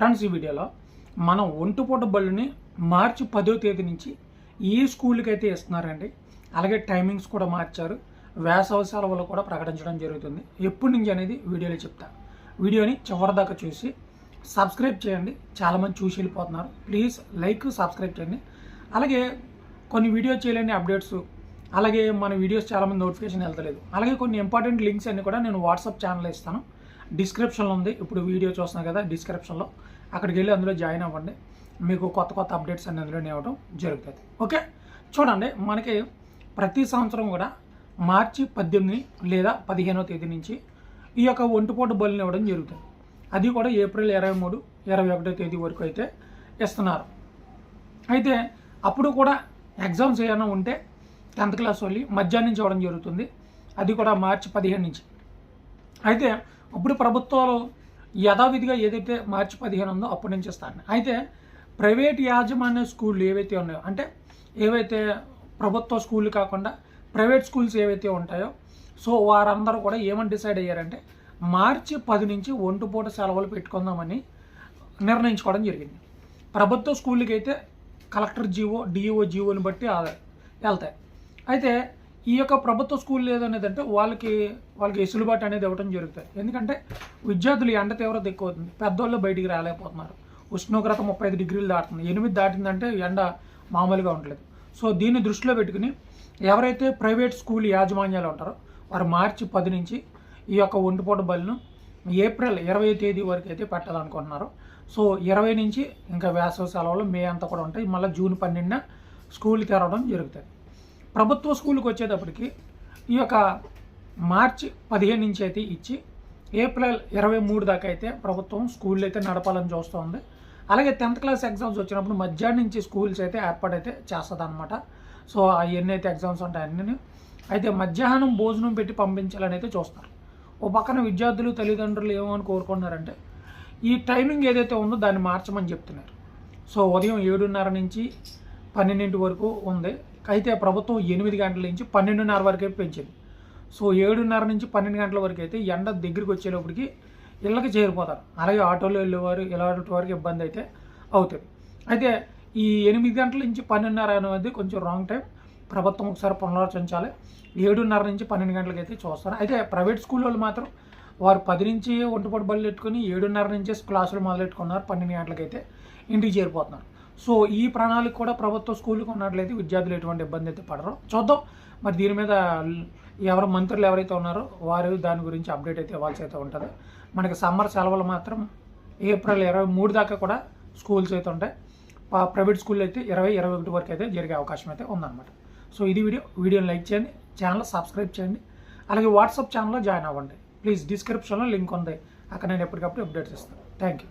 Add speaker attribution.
Speaker 1: Friends ఈ వీడియోలో మనం ఒంటిపూట బళ్ళుని మార్చి పదో తేదీ నుంచి ఏ స్కూల్కి అయితే ఇస్తున్నారండి. అలాగే టైమింగ్స్ కూడా మార్చారు. వేసవ సెలవులు కూడా ప్రకటించడం జరుగుతుంది. ఎప్పటి నుంచి అనేది వీడియోలో చెప్తా. వీడియోని చివరిదాకా చూసి సబ్స్క్రైబ్ చేయండి. చాలామంది చూసి వెళ్ళిపోతున్నారు. ప్లీజ్ లైక్ సబ్స్క్రైబ్ చేయండి. అలాగే కొన్ని వీడియో చేయలేని అప్డేట్స్ అలాగే మన వీడియోస్ చాలామంది నోటిఫికేషన్ వెళ్తలేదు. అలాగే కొన్ని ఇంపార్టెంట్ లింక్స్ అన్ని కూడా నేను వాట్సాప్ ఛానల్ ఇస్తాను. డిస్క్రిప్షన్లో ఉంది. ఇప్పుడు వీడియో చూస్తున్నా కదా డిస్క్రిప్షన్లో. అక్కడికి వెళ్ళి అందులో జాయిన్ అవ్వండి. మీకు కొత్త కొత్త అప్డేట్స్ అన్ని అందులో ఇవ్వడం జరుగుతుంది. ఓకే? చూడండి మనకి ప్రతి సంవత్సరం కూడా మార్చి పద్దెనిమిది లేదా పదిహేనో తేదీ నుంచి ఈ యొక్క ఒంటిపోటు బలుని ఇవ్వడం జరుగుతుంది. అది కూడా ఏప్రిల్ ఇరవై మూడు ఇరవై ఒకటో తేదీ వరకు అయితే ఇస్తున్నారు. అయితే అప్పుడు కూడా ఎగ్జామ్స్ ఏమైనా ఉంటే టెన్త్ క్లాస్ వాళ్ళు మధ్యాహ్నం నుంచి ఇవ్వడం జరుగుతుంది. అది కూడా మార్చి పదిహేను నుంచి. అయితే ఇప్పుడు ప్రభుత్వాలు యథావిధిగా ఏదైతే మార్చి పదిహేను ఉందో అప్పటి నుంచి ఇస్తాను అయితే ప్రైవేట్ యాజమాన్య స్కూళ్ళు ఏవైతే ఉన్నాయో అంటే ఏవైతే ప్రభుత్వ స్కూళ్ళు కాకుండా ప్రైవేట్ స్కూల్స్ ఏవైతే ఉంటాయో సో వారందరూ కూడా ఏమని డిసైడ్ అయ్యారంటే మార్చి పది నుంచి ఒంటిపూట సెలవులు పెట్టుకుందామని నిర్ణయించుకోవడం జరిగింది. ప్రభుత్వ స్కూళ్ళకి అయితే కలెక్టర్ జీవో డిఈఓ జీవోని బట్టి వెళ్తాయి. అయితే ఈ యొక్క ప్రభుత్వ స్కూల్ ఏదనేది అంటే వాళ్ళకి వాళ్ళకి వెసులుబాటు అనేది ఇవ్వడం జరుగుతుంది ఎందుకంటే విద్యార్థులు ఎండ తీవ్రత ఎక్కువ అవుతుంది పెద్దోళ్ళు బయటికి రాలేకపోతున్నారు. ఉష్ణోగ్రత ముప్పై ఐదు డిగ్రీలు దాటుతుంది. ఎనిమిది దాటిందంటే ఎండ మామూలుగా ఉండలేదు. సో దీన్ని దృష్టిలో పెట్టుకుని ఎవరైతే ప్రైవేట్ స్కూల్ యాజమాన్యాలు ఉంటారో వారు మార్చి పది నుంచి ఈ యొక్క ఒంటిపూట బలిను ఏప్రిల్ ఇరవై తేదీ వరకు అయితే పెట్టాలనుకుంటున్నారు. సో ఇరవై నుంచి ఇంకా వేసవి సెలవులు మే అంతా కూడా ఉంటాయి. మళ్ళీ జూన్ పన్నెండున స్కూల్ తెరవడం జరుగుతుంది ప్రభుత్వ స్కూల్కి వచ్చేటప్పటికి ఈ యొక్క మార్చి పదిహేను నుంచి అయితే ఇచ్చి ఏప్రిల్ ఇరవై మూడు దాకా అయితే ప్రభుత్వం స్కూల్ అయితే నడపాలని చూస్తుంది. అలాగే టెన్త్ క్లాస్ ఎగ్జామ్స్ వచ్చినప్పుడు మధ్యాహ్నం నుంచి స్కూల్స్ అయితే ఏర్పాటైతే చేస్తుంది అనమాట సో అవన్నీ అయితే ఎగ్జామ్స్ ఉంటాయి అన్నీ అయితే మధ్యాహ్నం భోజనం పెట్టి పంపించాలని అయితే చూస్తారు. ఓ పక్కన విద్యార్థులు తల్లిదండ్రులు ఏమని కోరుకుంటున్నారంటే ఈ టైమింగ్ ఏదైతే ఉందో దాన్ని మార్చమని చెప్తున్నారు. సో ఉదయం ఏడున్నర నుంచి పన్నెండింటి వరకు ఉంది. అయితే ప్రభుత్వం ఎనిమిది గంటల నుంచి పన్నెండున్నర వరకే పెంచింది. సో ఏడున్నర నుంచి పన్నెండు గంటల వరకు అయితే ఎండ దగ్గరికి వచ్చేటప్పటికి ఇళ్ళకి చేరిపోతారు. అలాగే ఆటోలో వెళ్ళేవారు ఇలాంటి వారికి ఇబ్బంది అయితే అవుతుంది. అయితే ఈ ఎనిమిది గంటల నుంచి పన్నెండున్నర అనేది కొంచెం రాంగ్ టైం ప్రభుత్వం ఒకసారి పునరాలోచించాలి. ఏడున్నర నుంచి పన్నెండు గంటలకి అయితే చూస్తారు. అయితే ప్రైవేట్ స్కూల్ వాళ్ళు మాత్రం వారు పది నుంచి ఒంటిపొడి బళ్ళు పెట్టుకుని ఏడున్నర నుంచే క్లాసులు మొదలెట్టుకున్నారు. పన్నెండు గంటలకైతే ఇంటికి చేరిపోతున్నారు. సో ఈ ప్రణాళిక కూడా ప్రభుత్వ స్కూల్కి ఉన్నట్లయితే విద్యార్థులు ఎటువంటి ఇబ్బంది అయితే పడరు. చూద్దాం. మరి దీని మీద ఎవరు మంత్రులు ఎవరైతే ఉన్నారో వారు దాని గురించి అప్డేట్ అయితే ఇవ్వాల్సి అయితే ఉంటుంది. మనకి సమ్మర్ సెలవులు మాత్రం ఏప్రిల్ ఇరవై మూడు దాకా కూడా స్కూల్స్ అయితే ఉంటాయి. ప్రైవేట్ స్కూల్ అయితే ఇరవై ఇరవై ఒకటి వరకు అయితే జరిగే అవకాశం అయితే ఉందన్నమాట. సో ఇది వీడియో వీడియోని లైక్ చేయండి ఛానల్ సబ్స్క్రైబ్ చేయండి. అలాగే వాట్సాప్ ఛానల్లో జాయిన్ అవ్వండి. ప్లీజ్ డిస్క్రిప్షన్లో లింక్ ఉంది. అక్కడ నేను ఎప్పటికప్పుడు అప్డేట్స్ ఇస్తాను థ్యాంక్ యూ.